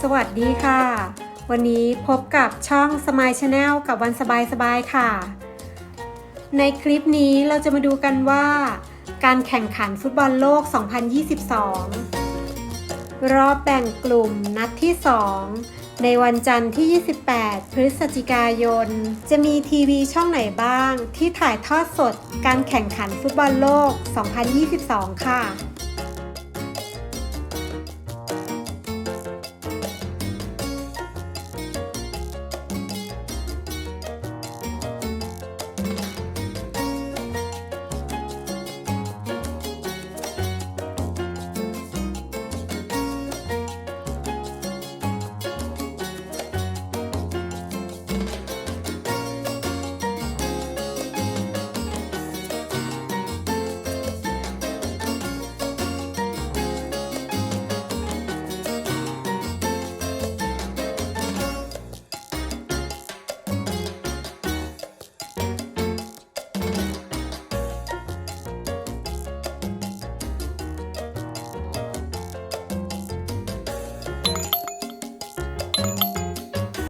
สวัสดีค่ะ วันนี้พบกับช่องสมายชาแนลกับวันสบายสบายๆค่ะ ในคลิปนี้เราจะมาดูกันว่า การแข่งขันฟุตบอลโลก 2022 รอบแบ่งกลุ่มนัดที่ 2 ในวันจันทร์ที่ 28 พฤศจิกายน จะมีทีวีช่องไหนบ้าง ที่ถ่ายทอดสดการแข่งขันฟุตบอลโลก 2022 ค่ะ